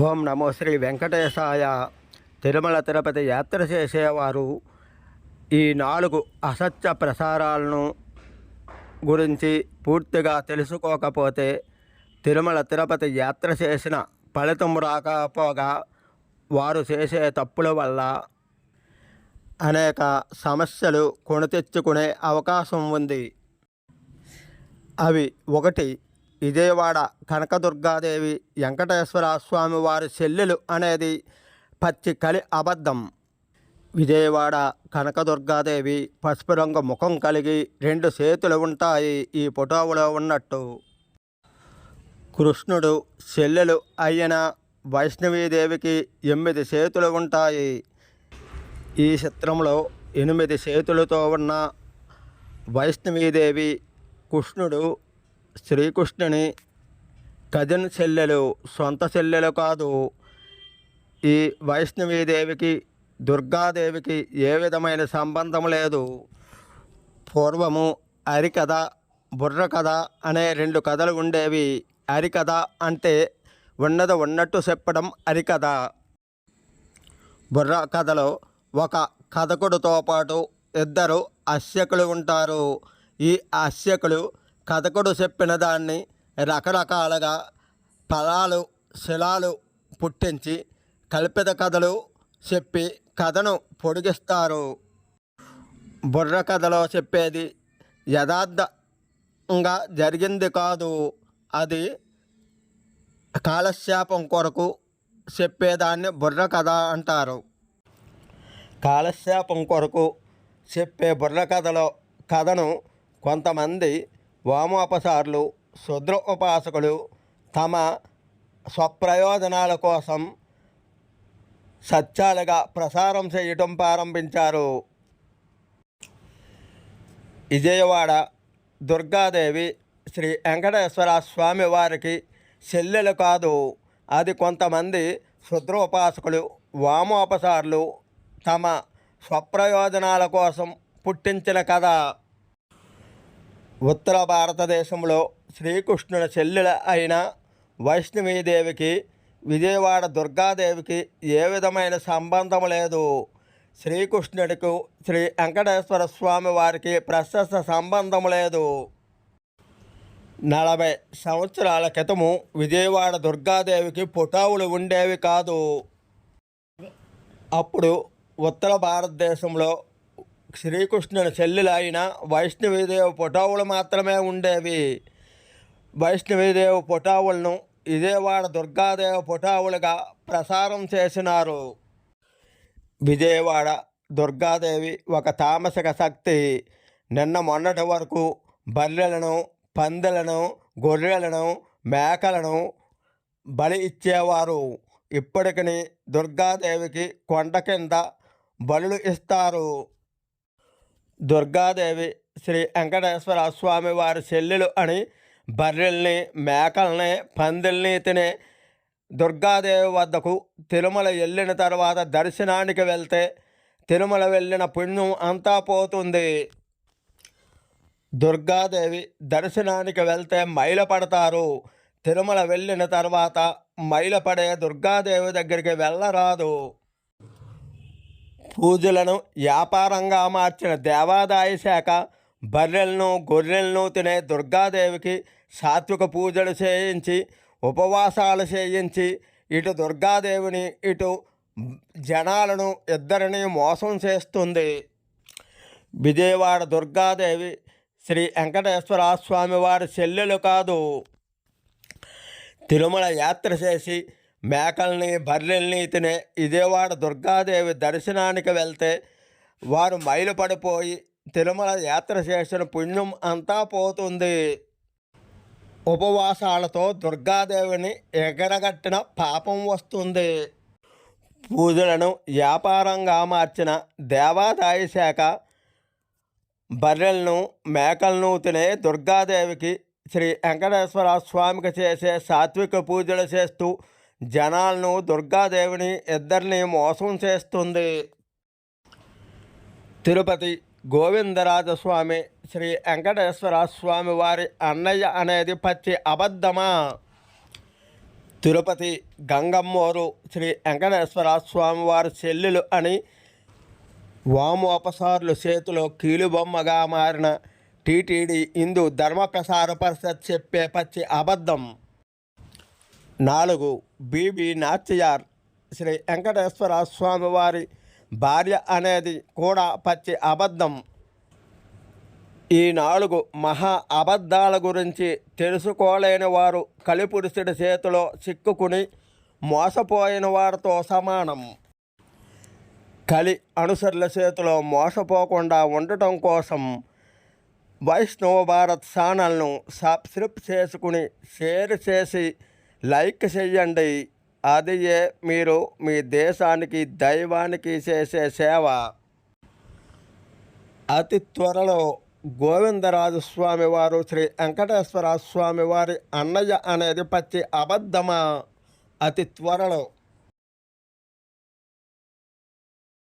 ఓం నమో శ్రీ వెంకటేశాయ తిరుమల తిరుపతి యాత్ర చేసేవారు ఈ నాలుగు అసత్య ప్రసారాలను గురించి పూర్తిగా తెలుసుకోకపోతే తిరుమల తిరుపతి యాత్ర చేసిన ఫలితం రాకపోగా వారు చేసే తప్పుల వల్ల అనేక సమస్యలు కొని తెచ్చుకునే అవకాశం ఉంది. అవి ఒకటి విజయవాడ కనకదుర్గాదేవి వెంకటేశ్వర స్వామి వారి చెల్లెలు అనేది పచ్చి కలి అబద్ధం. విజయవాడ కనకదుర్గాదేవి పసుపు రంగు ముఖం కలిగి రెండు చేతులు ఉంటాయి ఈ ఫోటోలో ఉన్నట్టు. కృష్ణుడు చెల్లెలు అయిన వైష్ణవీదేవికి ఎనిమిది చేతులు ఉంటాయి. ఈ చిత్రంలో ఎనిమిది చేతులతో ఉన్న వైష్ణవీదేవి కృష్ణుడు శ్రీకృష్ణుని కజిన్ చెల్లెలు సొంత చెల్లెలు కాదు. ఈ వైష్ణవీదేవికి దుర్గాదేవికి ఏ విధమైన సంబంధం లేదు. పూర్వము హరికథ బుర్రకథ అనే రెండు కథలు ఉండేవి. హరికథ అంటే ఉన్నది ఉన్నట్టు చెప్పడం హరికథ బుర్ర కథలో ఒక కథకుడితో పాటు ఇద్దరు అస్యకులు ఉంటారు. ఈ అస్యకులు కథకుడు చెప్పిన దాన్ని రకరకాలుగా పదాలు శిలాలు పుట్టించి కల్పిత కథలు చెప్పి కథను పొడిగిస్తారు. బుర్ర కథలో చెప్పేది యథార్థంగా జరిగింది కాదు. అది కాలక్షేపం కొరకు చెప్పేదాన్ని బుర్ర కథ అంటారు. కాలక్షేపం కొరకు చెప్పే బుర్ర కథలో కథను కొంతమంది వామోపసారులు శుద్ర ఉపాసకులు తమ స్వప్రయోజనాల కోసం సత్యాలుగా ప్రసారం చేయటం ప్రారంభించారు. విజయవాడ దుర్గాదేవి శ్రీ వెంకటేశ్వర స్వామి వారికి చెల్లెలు కాదు. అది కొంతమంది శుద్రోపాసకులు వామోపసారులు తమ స్వప్రయోజనాల కోసం పుట్టించిన కథ. ఉత్తర భారతదేశంలో శ్రీకృష్ణుని చెల్లెల అయిన వైష్ణవీదేవికి విజయవాడ దుర్గాదేవికి ఏ విధమైన సంబంధం లేదు. శ్రీకృష్ణుడికి శ్రీ వెంకటేశ్వర స్వామి వారికి ప్రశస్త సంబంధం లేదు. నలభై సంవత్సరాల క్రితము విజయవాడ దుర్గాదేవికి పుటావులు ఉండేవి కాదు. అప్పుడు ఉత్తర భారతదేశంలో శ్రీకృష్ణుని చెల్లెలైన వైష్ణవీదేవి పుటావులు మాత్రమే ఉండేవి. వైష్ణవీదేవి పుటావులను విజయవాడ దుర్గాదేవి పుటావులుగా ప్రసారం చేసినారు. విజయవాడ దుర్గాదేవి ఒక తామసిక శక్తి. నిన్న మొన్నటి వరకు బర్రెలను పందెలను గొర్రెలను మేకలను బలి ఇచ్చేవారు. ఇప్పటికని దుర్గాదేవికి కొండ కింద బలులు ఇస్తారు. దుర్గాదేవి శ్రీ వెంకటేశ్వర స్వామి వారి చెల్లెలు అని బర్రెల్ని మేకల్ని పందిల్ని తినే దుర్గాదేవి వద్దకు తిరుమల వెళ్ళిన తర్వాత దర్శనానికి వెళ్తే తిరుమల వెళ్ళిన పుణ్యం అంతా పోతుంది. దుర్గాదేవి దర్శనానికి వెళ్తే మైల పడతారు తిరుమల వెళ్ళిన తర్వాత మైల పడే దుర్గాదేవి దగ్గరికి వెళ్ళరాదు. పూజలను వ్యాపారంగా మార్చిన దేవాదాయ శాఖ బర్రెలను గొర్రెలను తినే దుర్గాదేవికి సాత్విక పూజలు చేయించి ఉపవాసాలు చేయించి ఇటు దుర్గాదేవిని ఇటు జనాలను ఇద్దరిని మోసం చేస్తుంది. విజయవాడ దుర్గాదేవి శ్రీ వెంకటేశ్వర స్వామి వారి చెల్లెలు కాదు. తిరుమల యాత్ర చేసి మేకల్ని బర్రెల్ని తినే విజయవాడ దుర్గాదేవి దర్శనానికి వెళ్తే వారు మైలు పడిపోయి తిరుమల యాత్ర చేసిన పుణ్యం అంతా పోతుంది. ఉపవాసాలతో దుర్గాదేవిని ఎగరగట్టిన పాపం వస్తుంది. పూజలను వ్యాపారంగా మార్చిన దేవాదాయ శాఖ బర్రెలను మేకలను తినే దుర్గాదేవికి శ్రీ వెంకటేశ్వర స్వామికి చేసే సాత్విక పూజలు చేస్తూ జనాలను దుర్గాదేవిని ఇద్దరిని మోసం చేస్తుంది. తిరుపతి గోవిందరాజస్వామి శ్రీ వెంకటేశ్వర స్వామి వారి అన్నయ్య అనేది పచ్చి అబద్ధమా? తిరుపతి గంగమ్మోరు శ్రీ వెంకటేశ్వర స్వామివారి చెల్లెలు అని వామోపసారులు చేతిలో కీలుబొమ్మగా మారిన టీటీడీ హిందూ ధర్మ ప్రసార పరిషత్ చెప్పే పచ్చి అబద్ధం. నాలుగు బీబీ నాచ్యార్ శ్రీ వెంకటేశ్వర స్వామివారి భార్య అనేది కూడా పచ్చి అబద్ధం. ఈ నాలుగు మహా అబద్ధాల గురించి తెలుసుకోలేని వారు కలిపురుషుడి చేతిలో చిక్కుకుని మోసపోయిన వారితో సమానం. కలి అనుసరుల చేతిలో మోసపోకుండా ఉండటం కోసం వైష్ణవ భారత్ ఛానల్ను సబ్స్క్రైబ్ చేసుకుని షేర్ చేసి లైక్ చేయండి అది మీరు మీ దేశానికి దైవానికి చేసే సేవ. అతి త్వరలో గోవిందరాజు స్వామి వారు శ్రీ వెంకటేశ్వర స్వామి వారి అన్నయ్య అనేది పచ్చి అబద్ధమా? అతి త్వరలో